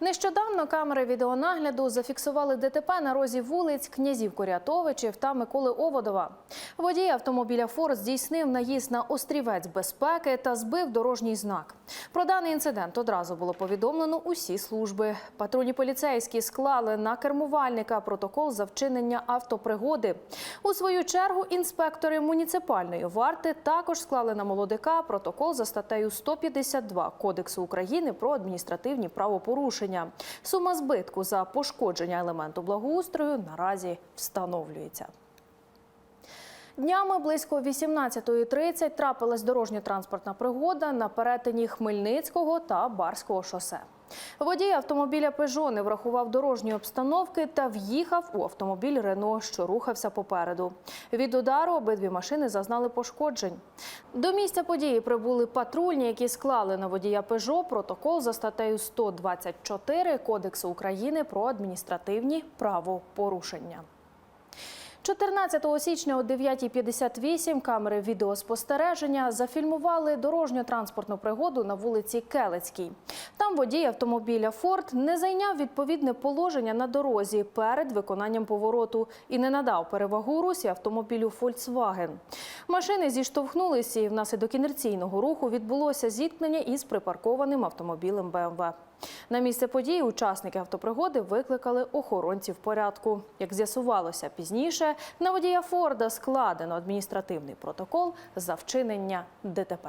Нещодавно камери відеонагляду зафіксували ДТП на розі вулиць князів Корятовичів та Миколи Оводова. Водій автомобіля Форд здійснив наїзд на острівець безпеки та збив дорожній знак. Про даний інцидент одразу було повідомлено усі служби. Патрульні поліцейські склали на кермувальника протокол за вчинення автопригоди. У свою чергу інспектори муніципальної варти також склали на молодика протокол за статтею 152 Кодексу України про адміністративні правопорушення. Сума збитку за пошкодження елементу благоустрою наразі встановлюється. Днями близько 18.30 трапилась дорожньо-транспортна пригода на перетині Хмельницького та Барського шосе. Водій автомобіля «Пежо» не врахував дорожньої обстановки та в'їхав у автомобіль Рено, що рухався попереду. Від удару обидві машини зазнали пошкоджень. До місця події прибули патрульні, які склали на водія «Пежо» протокол за статтею 124 Кодексу України про адміністративні правопорушення. 14 січня о 9.58 камери відеоспостереження зафільмували дорожньо-транспортну пригоду на вулиці Келецькій. Там водій автомобіля «Форд» не зайняв відповідне положення на дорозі перед виконанням повороту і не надав перевагу русі автомобілю «Фольксваген». Машини зіштовхнулися і внаслідок інерційного руху відбулося зіткнення із припаркованим автомобілем БМВ. На місце події учасники автопригоди викликали охоронців порядку. Як з'ясувалося пізніше, на водія Форда складено адміністративний протокол за вчинення ДТП.